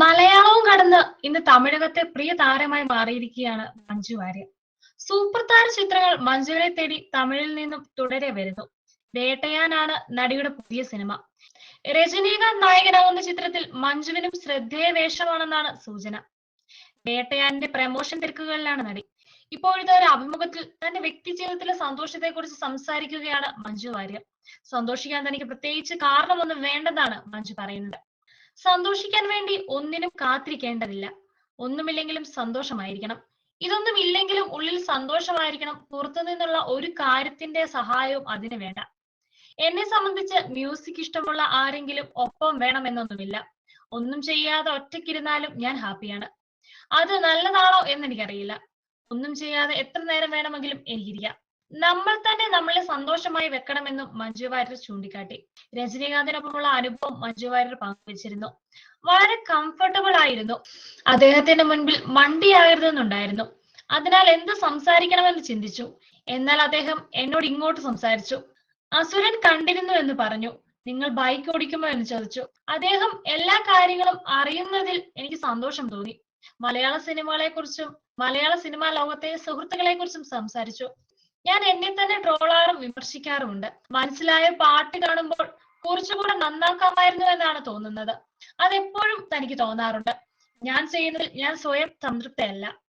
മലയാളവും കടന്ന് ഇന്ന് തമിഴകത്തെ പ്രിയ താരമായി മാറിയിരിക്കുകയാണ് മഞ്ജു വാര്യർ. സൂപ്പർ താര ചിത്രങ്ങൾ മഞ്ജുവിനെ തേടി തമിഴിൽ നിന്നും തുടരെ വരുന്നു. വേട്ടയാനാണ് നടിയുടെ പുതിയ സിനിമ. രജനീകാന്ത് നായകനാവുന്ന ചിത്രത്തിൽ മഞ്ജുവിനും ശ്രദ്ധേയ വേഷമാണെന്നാണ് സൂചന. വേട്ടയാനിന്റെ പ്രമോഷൻ തിരക്കുകളിലാണ് നടി. ഇപ്പോഴത്തെ ഒരു അഭിമുഖത്തിൽ തന്റെ വ്യക്തി ജീവിതത്തിലെ സന്തോഷത്തെ കുറിച്ച് സംസാരിക്കുകയാണ് മഞ്ജു വാര്യർ. സന്തോഷിക്കാൻ തനിക്ക് പ്രത്യേകിച്ച് കാരണമൊന്നും വേണ്ടെന്നാണ് മഞ്ജു പറയുന്നത്. സന്തോഷിക്കാൻ വേണ്ടി ഒന്നിനും കാത്തിരിക്കേണ്ടതില്ല. ഒന്നുമില്ലെങ്കിലും സന്തോഷമായിരിക്കണം. ഇതൊന്നും ഇല്ലെങ്കിലും ഉള്ളിൽ സന്തോഷമായിരിക്കണം. പുറത്തു നിന്നുള്ള ഒരു കാര്യത്തിന്റെ സഹായവും അതിന് വേണ്ട. എന്നെ സംബന്ധിച്ച് മ്യൂസിക് ഇഷ്ടമുള്ള ആരെങ്കിലും ഒപ്പം വേണമെന്നൊന്നുമില്ല. ഒന്നും ചെയ്യാതെ ഒറ്റയ്ക്കിരുന്നാലും ഞാൻ ഹാപ്പിയാണ്. അത് നല്ലതാണോ എന്ന് എനിക്കറിയില്ല ഒന്നും ചെയ്യാതെ എത്ര നേരം വേണമെങ്കിലും എനിക്കിരിക്കാം. നമ്മൾ തന്നെ നമ്മളെ സന്തോഷമായി വെക്കണമെന്നും മഞ്ജു വാര്യർ ചൂണ്ടിക്കാട്ടി. രജനീകാന്തിനൊപ്പമുള്ള അനുഭവം മഞ്ജു വാര്യർ പങ്കുവച്ചിരുന്നു. വളരെ കംഫർട്ടബിൾ ആയിരുന്നു. അദ്ദേഹത്തിന്റെ മുൻപിൽ മണ്ടിയാകരുതെന്നുണ്ടായിരുന്നു അതിനാൽ എന്ത് സംസാരിക്കണമെന്ന് ചിന്തിച്ചു. എന്നാൽ അദ്ദേഹം എന്നോട് ഇങ്ങോട്ട് സംസാരിച്ചു. അസുരൻ കണ്ടിരുന്നു എന്ന് പറഞ്ഞു. നിങ്ങൾ ബൈക്ക് ഓടിക്കുമോ എന്ന് ചോദിച്ചു. അദ്ദേഹം എല്ലാ കാര്യങ്ങളും അറിയുന്നതിൽ എനിക്ക് സന്തോഷം തോന്നി. മലയാള സിനിമകളെ കുറിച്ചും മലയാള സിനിമാ ലോകത്തെ സുഹൃത്തുക്കളെ കുറിച്ചും സംസാരിച്ചു. ഞാൻ എന്നെ തന്നെ ട്രോളാറും വിമർശിക്കാറുമുണ്ട്. മനസ്സിലായ പാട്ട് കാണുമ്പോൾ കുറച്ചുകൂടെ നന്നാക്കാമായിരുന്നു എന്നാണ് തോന്നുന്നത്. അതെപ്പോഴും തനിക്ക് തോന്നാറുണ്ട്. ഞാൻ ചെയ്യുന്നതിൽ ഞാൻ സ്വയം സംതൃപ്തയല്ല.